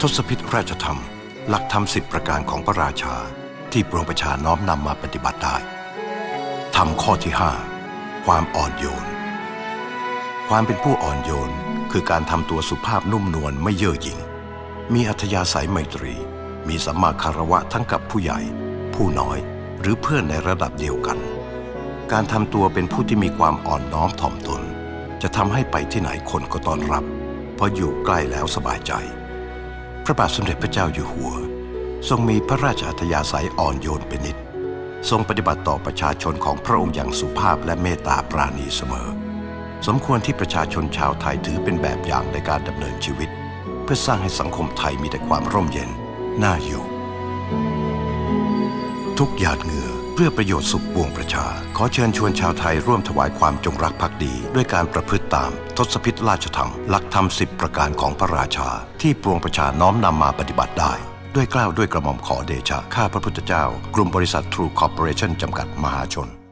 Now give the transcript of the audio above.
ทศพิธราชธรรม หลักธรรมสิบประการของพระราชาที่ปวงประชาน้อมนำมาปฏิบัติได้ธรรมข้อที่ 5 ความอ่อนโยน ความเป็นผู้อ่อนโยนคือการทำตัวสุภาพนุ่มนวลไม่เย่อหยิ่ง มีอัธยาศัยไมตรี มีสัมมาคารวะทั้งกับผู้ใหญ่ ผู้น้อยหรือเพื่อนในระดับเดียวกัน การทำตัวเป็นผู้ที่มีความอ่อนน้อมถ่อมตน จะทำให้ไปที่ไหนคนก็ต้อนรับ เพราะอยู่ใกล้แล้วสบายใจ พระบาทสมเด็จพระเจ้าอยู่หัว ทรงมีพระราชอัธยาศัยอ่อนโยนเป็นนิดทรงปฏิบัติต่อประชาชนของพระองค์อย่างสุภาพและเมตตาปราณีเสมอ สมควรที่ประชาชนชาวไทยถือเป็นแบบอย่างในการดำเนินชีวิต เพื่อสร้างให้สังคมไทยมีแต่ความร่มเย็น น่าอยู่ ทุกหยาดเหงื่อ เพื่อประโยชน์สุขปวงประชา ขอเชิญชวนชาวไทยร่วมถวายความจงรักภักดี ด้วยการประพฤติตาม ทศพิธราชธรรม หลักธรรมสิบประการของพระราชา ที่ปวงประชาน้อมนำมาปฏิบัติได้ ด้วยกล้าวด้วยกระหม่อมขอเดชะ ข้าพระพุทธเจ้า กลุ่มบริษัททรูคอร์ปอเรชั่นจำกัดมหาชน